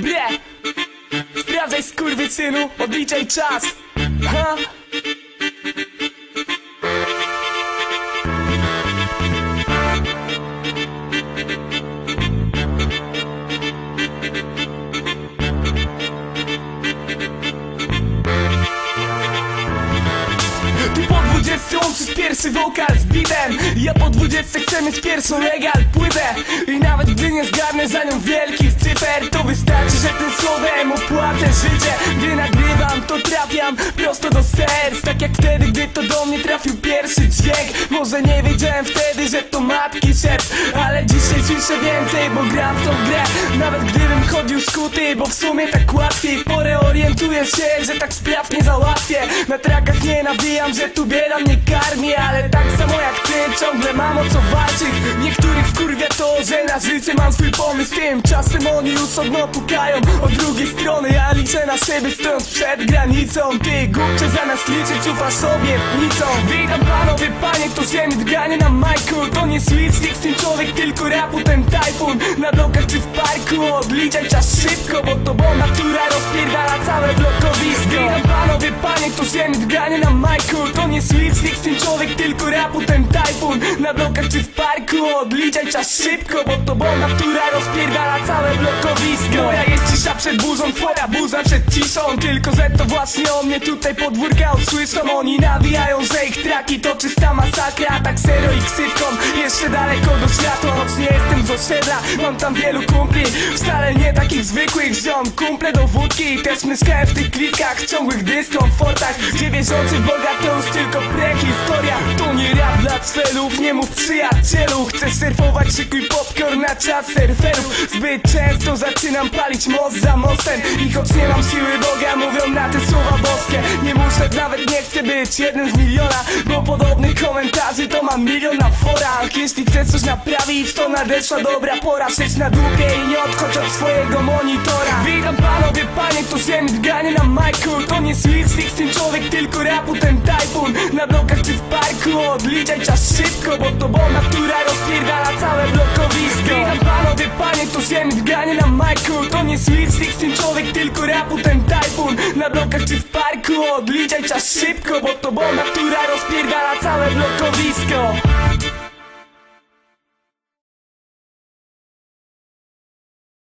Ble! Sprawdzaj skurwysynu, odliczaj czas! Ha? 20 łączysz pierwszy wokal z bitem Ja po 20 chcę mieć pierwszą legal płytę I nawet gdy nie zgarnę za nią wielkich życie. Gdy nagrywam to trafiam prosto do serc. Tak jak wtedy, gdy to do mnie trafił pierwszy dźwięk. Może nie wiedziałem wtedy, że to matki szept Ale dzisiaj słyszę więcej, bo gram w tą grę. Nawet gdybym chodził skuty, bo w sumie tak łatwiej. Porę orientuję się, że tak spraw nie załatwię. Na trakach nie nawijam, że tu bieda mnie karmi Ale tak samo jak ty, ciągle mam o co walczyć. Wkurwia to, że na życie mam swój pomysł Tymczasem oni już od dno pukają od drugiej strony. Ja liczę na siebie stojąc przed granicą. Ty głupcze zamiast liczyć ufasz obietnicą Witam panowie, panie, kto ziemi drganie na majku. To nie Sweet Sixteen człowiek, tylko rapu ten tajfun. Na blokach czy w parku odliczaj czas szybko Bo to bomba, To nie Sweet Sixteen człowiek, tylko rapu ten tajfun Na blokach czy w parku odliczaj czas szybko Bo to bomba, która rozpierdala całe blokowisko. Moja jest cisza przed burzą, twoja burza przed ciszą. Tylko, że to właśnie o mnie tutaj podwórka usłyszą. Oni nawijają, że traki to czysta masakra Tak sero i ksywką, jeszcze daleko do światła Choć nie jestem z osiedla, mam tam wielu kumpli Wcale nie takich zwykłych. Ziom Kumple do wódki, też mieszkałem w tych klitkach Ciągłych dyskomfortach. Gdzie wierzący Boga to już tylko prehistoria. To nie rap dla cfelów, nie mów przyjacielu. Chcę surfować, szykuj popcorn na czas surferów Zbyt często zaczynam palić most za mostem I choć nie mam siły Boga, Muszę, nawet nie chcę być jednym z miliona Bo podobnych komentarzy to mam milion na forach. Jeśli chcesz coś naprawić, to nadeszła dobra pora. Siedź na dupie i nie odchodź od swojego monitora. Witam panowie, panie, kto ziemi drganie na majku. To nie Sweet Sixteen człowiek, tylko rapu ten tajfun. Na blokach czy w parku odliczaj czas szybko Bo to bomba, która rozpierdala całe blokowisko. Witam panowie, panie, kto ziemi drganie na majku. To nie Sweet Sixteen człowiek, tylko rapu ten tajfun. Na blokach czy w parku odliczaj czas szybko Bo to bomba, która rozpierdala całe blokowisko